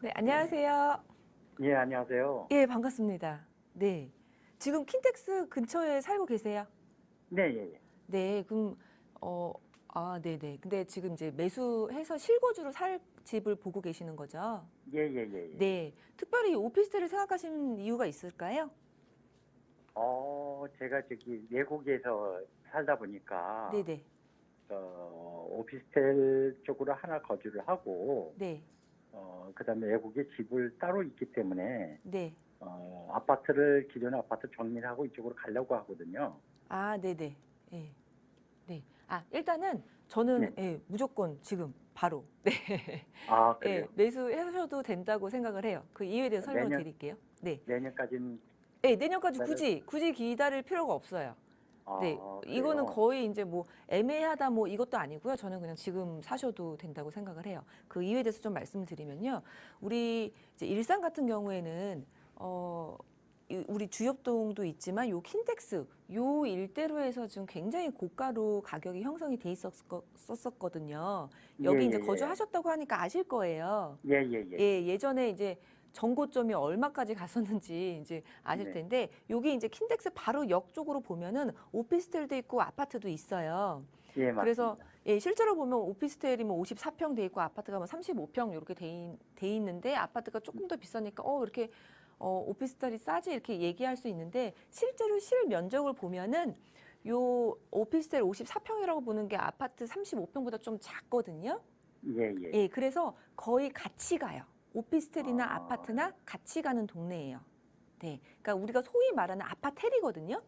네, 안녕하세요. 예, 안녕하세요. 예, 반갑습니다. 네. 지금 킨텍스 근처에 살고 계세요? 네, 예, 예. 네, 그럼 어, 아, 네, 네. 근데 지금 이제 매수해서 실거주로 살 집을 보고 계시는 거죠? 예, 예, 예. 예. 네. 특별히 오피스텔을 생각하신 이유가 있을까요? 어, 제가 저기 외국에서 살다 보니까 네, 네. 어, 오피스텔 쪽으로 하나 거주를 하고 네. 어, 그다음에 외국에 집을 따로 있기 때문에 네. 어, 아파트를 기존 아파트 정리를 하고 이쪽으로 가려고 하거든요. 아, 네, 네. 예. 네. 아, 일단은 저는 네. 예, 무조건 지금 바로 네. 아, 예, 그래요? 매수하셔도 된다고 생각을 해요. 그 이유에 대해서 설명을 내년- 드릴게요. 네. 내년까지는 네, 내년까지 내년- 굳이 굳이 기다릴 필요가 없어요. 아, 네, 그래요? 이거는 거의 이제 뭐 애매하다 뭐 이것도 아니고요. 저는 그냥 지금 사셔도 된다고 생각을 해요. 그 이유에 대해서 좀 말씀을 드리면요. 우리 이제 일산 같은 경우에는 어 이- 우리 주엽동도 있지만 요 킨텍스 요 일대로에서 지금 굉장히 고가로 가격이 형성이 돼 있었었거든요. 여기 예, 이제 예, 예. 거주하셨다고 하니까 아실 거예요. 예, 예, 예. 예, 예전에 이제 정고점이 얼마까지 갔었는지 이제 아실 네. 텐데 여기 이제 킨텍스 바로 역 쪽으로 보면은 오피스텔도 있고 아파트도 있어요. 예, 맞습니다. 그래서 예, 실제로 보면 오피스텔이 뭐 54평 돼 있고 아파트가 뭐 35평 이렇게 돼, 있, 돼 있는데 아파트가 조금 더 비싸니까 어 이렇게 어 오피스텔이 싸지 이렇게 얘기할 수 있는데 실제로 실 면적을 보면은 요 오피스텔 54평이라고 보는 게 아파트 35평보다 좀 작거든요. 예, 예. 예, 그래서 거의 같이 가요. 오피스텔이나 아. 아. 파트나 같이 가는 동네예요. 네, 그러니까 우리가 소위 말하는 아파텔이거든요.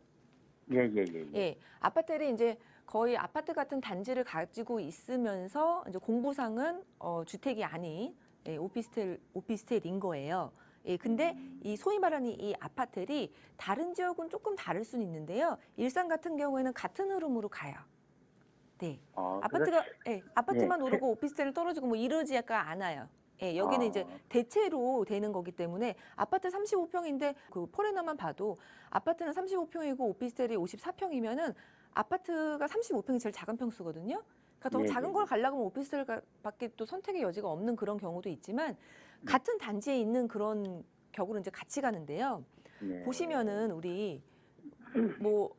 예, 예, 예. 예. 예, 아파텔이 이제 거의 아파트 같은 단지를 가지고 있으면서 이제 공부상은 어, 주택이 아닌 예, 오피스텔 오피스텔인 거예요. 예, 근데 음. 이 소위 말하는 이 아파텔이 다른 지역은 조금 다를 수는 있는데요. 일산 같은 경우에는 같은 흐름으로 가요. 네. 아, 그래서- 아파트가 예, 아파트만 예, 오르고 오피스텔은 떨어지고 뭐 이러지 약간 않아요. 예, 여기는 아. 이제 대체로 되는 거기 때문에 아파트 35평인데 그 포레너만 봐도 아파트는 35평이고 오피스텔이 54평이면은 아파트가 35평이 제일 작은 평수거든요. 그러니까 더 예, 작은 예. 걸 가려고 하면 오피스텔 밖에 또 선택의 여지가 없는 그런 경우도 있지만 네. 같은 단지에 있는 그런 격으로 이제 같이 가는데요. 네. 보시면은 우리 뭐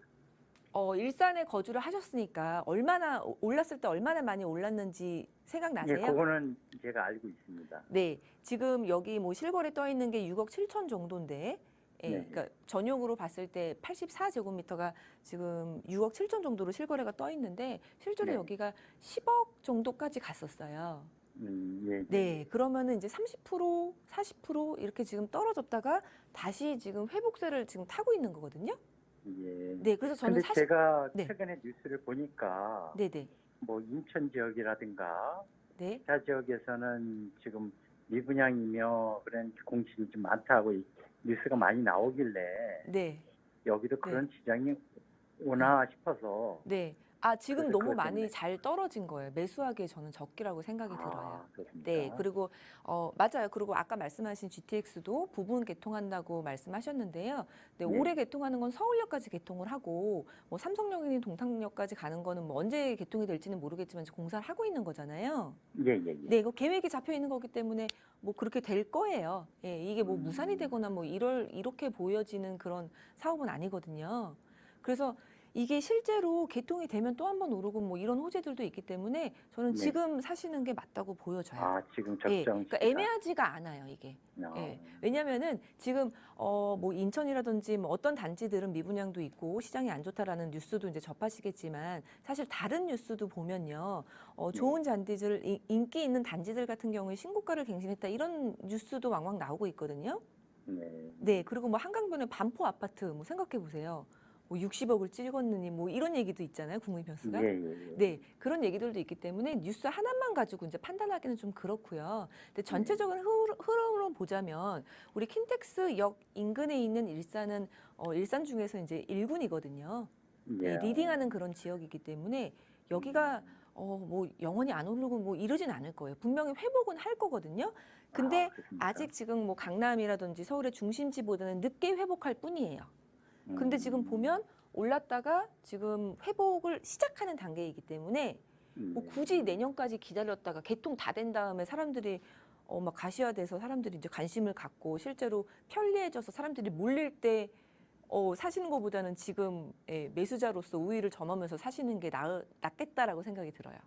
어, 일산에 거주를 하셨으니까 얼마나 올랐을 때 얼마나 많이 올랐는지 예, 생각나세요? 그거는 제가 알고 있습니다. 네, 지금 여기 뭐 실거래 떠 있는 게 6억 7천 정도인데, 예, 네. 그러니까 전용으로 봤을 때 84제곱미터가 지금 6억 7천 정도로 실거래가 떠 있는데 실제로 네. 여기가 10억 정도까지 갔었어요. 음, 예. 네, 그러면은 이제 30% 40% 이렇게 지금 떨어졌다가 다시 지금 회복세를 지금 타고 있는 거거든요. 예. 네, 그래서 저는 근데 사실 제가 네. 최근에 뉴스를 보니까 네, 네, 뭐 인천 지역이라든가 네, 기타 지역에서는 지금 미분양이며 그런 공실이 좀 많다고 이- 뉴스가 많이 나오길래 네, 여기도 그런 시장이 오나 싶어서 네. 아 지금 너무 많이. 잘 떨어진 거예요. 매수하기에 저는 적기라고 생각이 들어요. 아, 그렇습니까? 네, 그리고 어 맞아요. 그리고 아까 말씀하신 GTX도 부분 개통한다고 말씀하셨는데요. 네, 네. 올해 개통하는 건 서울역까지 개통을 하고 뭐 삼성역이니 동탄역까지 가는 거는 뭐 언제 개통이 될지는 모르겠지만 공사를 하고 있는 거잖아요. 예, 예, 예. 네, 이거 계획이 잡혀 있는 거기 때문에 뭐 그렇게 될 거예요. 예, 이게 뭐 음. 무산이 되거나 뭐 이럴 이렇게 보여지는 그런 사업은 아니거든요. 그래서 이게 실제로 개통이 되면 또 한 번 오르고 뭐 이런 호재들도 있기 때문에 저는 네. 지금 사시는 게 맞다고 보여져요. 아, 지금 예, 적정 그러니까 애매하지가 않아요, 이게. 어. 예. 왜냐면은 지금 어 뭐 인천이라든지 뭐 어떤 단지들은 미분양도 있고 시장이 안 좋다라는 뉴스도 이제 접하시겠지만 사실 다른 뉴스도 보면요. 어 네. 좋은 단지들 이- 인기 있는 단지들 같은 경우에 신고가를 갱신했다 이런 뉴스도 왕왕 나오고 있거든요. 네. 네. 그리고 뭐 한강변의 반포 아파트 뭐 생각해 보세요. 뭐 60억을 찍었느니 뭐 이런 얘기도 있잖아요. 국민평수가. 예, 예, 예. 네, 그런 얘기들도 있기 때문에 뉴스 하나만 가지고 이제 판단하기는 좀 그렇고요. 근데 전체적인 흐름- 흐름으로 보자면 우리 킨텍스 역 인근에 있는 일산은 어, 일산 중에서 이제 1군이거든요. 네, 예. 리딩하는 그런 지역이기 때문에 여기가 어, 뭐 영원히 안 오르고 뭐 이러진 않을 거예요. 분명히 회복은 할 거거든요. 근데 아? 아직 지금 뭐 강남이라든지 서울의 중심지보다는 늦게 회복할 뿐이에요. 근데 지금 음, 보면 올랐다가 지금 회복을 시작하는 단계이기 때문에 뭐 네. 굳이 내년까지 기다렸다가 개통 다 된 다음에 사람들이 어, 막 가시화돼서 사람들이 이제 관심을 갖고 실제로 편리해져서 사람들이 몰릴 때 어, 사시는 것보다는 지금 예, 매수자로서 우위를 점하면서 사시는 게 나으, 낫겠다라고 생각이 들어요.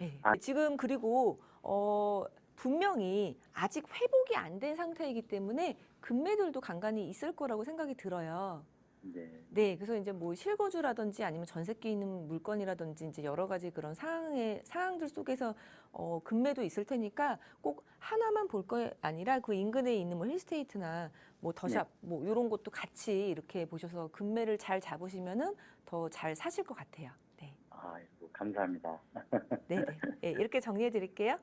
예. 아. 지금 그리고 어, 분명히 아직 회복이 안 된 상태이기 때문에 금매들도 간간히 있을 거라고 생각이 들어요. 네. 네, 그래서 이제 뭐 실거주라든지 아니면 전세기 있는 물건이라든지 이제 여러 가지 그런 상황의 상황들 속에서 어, 금매도 있을 테니까 꼭 하나만 볼 거 아니라 그 인근에 있는 뭐 힐스테이트나 뭐 더샵 뭐 이런 것도 같이 이렇게 보셔서 금매를 잘 잡으시면은 더 잘 사실 것 같아요. 네, 아이고 감사합니다. 네, 네. 네, 이렇게 정리해 드릴게요.